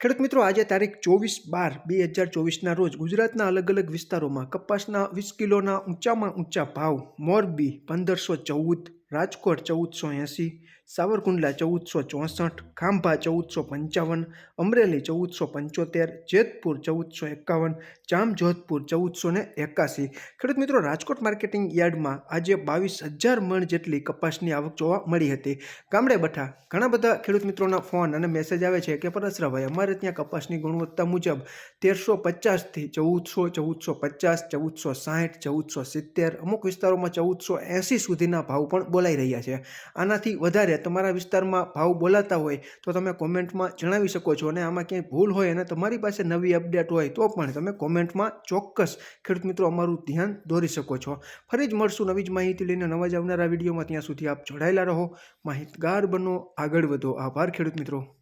ખેડૂત મિત્રો, આજે તારીખ ચોવીસ બાર બે હજાર ચોવીસના રોજ ગુજરાતના અલગ અલગ વિસ્તારોમાં કપાસના વીસ કિલોના ઊંચામાં ઊંચા ભાવ મોરબી પંદરસો ચૌદ રાજકોટ ચૌદસો એંસી, સાવરકુંડલા ચૌદસો ચોસઠ, ખાંભા ચૌદસો પંચાવન, અમરેલી ચૌદસો પંચોતેર, જેતપુર ચૌદસો એકાવન, જામજોધપુર ચૌદસો ને એકાસી. ખેડૂત મિત્રો, રાજકોટ માર્કેટિંગ યાર્ડમાં આજે બાવીસ હજાર મણ જેટલી કપાસની આવક જોવા મળી હતી. ગામડે બઠા ઘણા બધા ખેડૂત મિત્રોના ફોન અને મેસેજ આવે છે કે પરસરાભાઈ, અમારે ત્યાં કપાસની ગુણવત્તા મુજબ તેરસો પચાસથી ચૌદસો ચૌદસો પચાસ, ચૌદસો સાહીઠ ચૌદસો સિત્તેર, અમુક વિસ્તારોમાં ચૌદસો એંસી સુધીના ભાવ પણ બોલાઈ રહ્યા છે. આનાથી વધારે તમારા વિસ્તારમાં ભાવ બોલાતા હોય તો તમે કોમેન્ટમાં જણાવી શકો છો અને આમાં ક્યાંય ભૂલ હોય અને તમારી પાસે નવી અપડેટ હોય તો પણ તમે કોમેન્ટમાં ચોક્કસ ખેડૂત મિત્રો અમારું ધ્યાન દોરી શકો છો. ફરી જ મળશું નવી જ માહિતી લઈને નવા જ આવનારા વિડીયોમાં. ત્યાં સુધી આપ જોડાયેલા રહો. માહિતગાર બનો. આગળ વધો. આભાર ખેડૂત મિત્રો.